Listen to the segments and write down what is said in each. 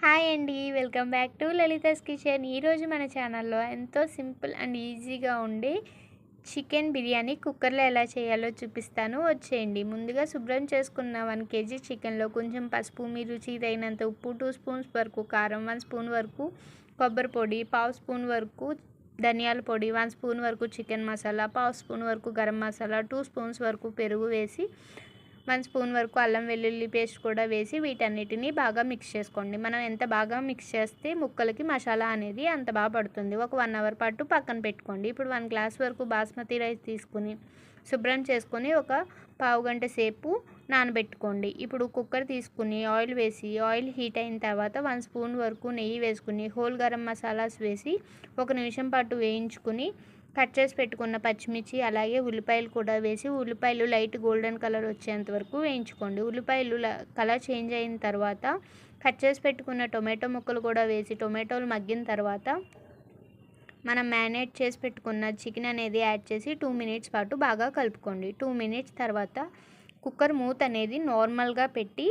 Hi అండి welcome back to Lalitha's kitchen. ఈరోజు మన ఛానల్లో ఎంతో సింపుల్ అండ్ ఈజీగా ఉండే చికెన్ బిర్యానీ కుక్కర్లో ఎలా చేయాలో చూపిస్తాను. వచ్చేయండి. ముందుగా శుభ్రం చేసుకున్న వన్ కేజీ చికెన్లో కొంచెం పసుపు మీ రుచి తగినంత ఉప్పు టూ స్పూన్స్ వరకు కారం వన్ స్పూన్ వరకు కొబ్బరి పొడి పావు స్పూన్ వరకు ధనియాల పొడి వన్ స్పూన్ వరకు చికెన్ మసాలా పావు స్పూన్ వరకు గరం మసాలా టూ స్పూన్స్ వరకు పెరుగు వేసి వన్ స్పూన్ వరకు అల్లం వెల్లుల్లి పేస్ట్ కూడా వేసి వీటన్నిటిని బాగా మిక్స్ చేసుకోండి. మనం ఎంత బాగా మిక్స్ చేస్తే ముక్కలకి మసాలా అనేది అంత బాగా పడుతుంది. ఒక వన్ అవర్ పాటు పక్కన పెట్టుకోండి. ఇప్పుడు వన్ గ్లాస్ వరకు బాస్మతి రైస్ తీసుకుని శుభ్రం చేసుకొని ఒక పావు గంట సేపు నానబెట్టుకోండి. ఇప్పుడు కుక్కర్ తీసుకుని ఆయిల్ వేసి ఆయిల్ హీట్ అయిన తర్వాత వన్ స్పూన్ వరకు నెయ్యి వేసుకుని హోల్ గరం మసాలాస్ వేసి ఒక నిమిషం పాటు వేయించుకుని కట్ చేసి పెట్టుకున్న పచ్చిమిర్చి అలాగే ఉల్లిపాయలు కూడా వేసి ఉల్లిపాయలు లైట్ గోల్డెన్ కలర్ వచ్చేంత వరకు వేయించుకోండి. ఉల్లిపాయలు కలర్ చేంజ్ అయిన తర్వాత కట్ చేసి పెట్టుకున్న టొమాటో ముక్కలు కూడా వేసి టొమాటోలు మగ్గిన తర్వాత మనం మ్యారినేట్ చేసి పెట్టుకున్న చికెన్ అనేది యాడ్ చేసి టూ మినిట్స్ పాటు బాగా కలుపుకోండి. టూ మినిట్స్ తర్వాత కుక్కర్ మూత అనేది నార్మల్గా పెట్టి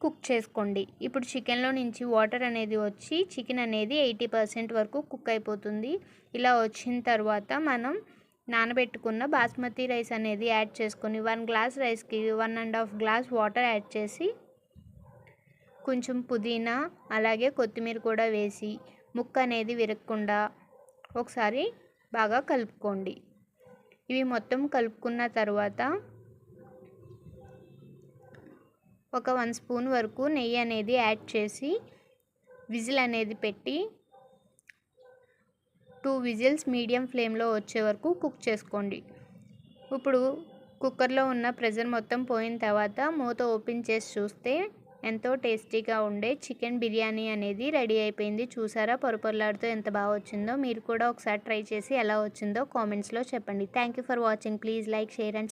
కుక్ చేసుకోండి. ఇప్పుడు చికెన్లో నుంచి వాటర్ అనేది వచ్చి చికెన్ అనేది ఎయిటీ పర్సెంట్ వరకు కుక్ అయిపోతుంది. ఇలా వచ్చిన తర్వాత మనం నానబెట్టుకున్న బాస్మతి రైస్ అనేది యాడ్ చేసుకొని వన్ గ్లాస్ రైస్కి one and half glass water add చేసి కొంచెం పుదీనా అలాగే కొత్తిమీర కూడా వేసి ముక్క అనేది విరగకుండా ఒకసారి బాగా కలుపుకోండి. ఇవి మొత్తం కలుపుకున్న తర్వాత ఒక వన్ స్పూన్ వరకు నెయ్యి అనేది యాడ్ చేసి విజిల్ అనేది పెట్టి టూ విజిల్స్ మీడియం ఫ్లేమ్లో వచ్చే వరకు కుక్ చేసుకోండి. ఇప్పుడు కుక్కర్లో ఉన్న ప్రెజర్ మొత్తం పోయిన తర్వాత మూత ఓపెన్ చేసి చూస్తే ఎంతో టేస్టీగా ఉండే చికెన్ బిర్యానీ అనేది రెడీ అయిపోయింది. చూసారా పొరపొరలాడుతూ ఎంత బాగా వచ్చిందో? మీరు కూడా ఒకసారి ట్రై చేసి ఎలా వచ్చిందో కామెంట్స్లో చెప్పండి. Thank you for watching. Please like share and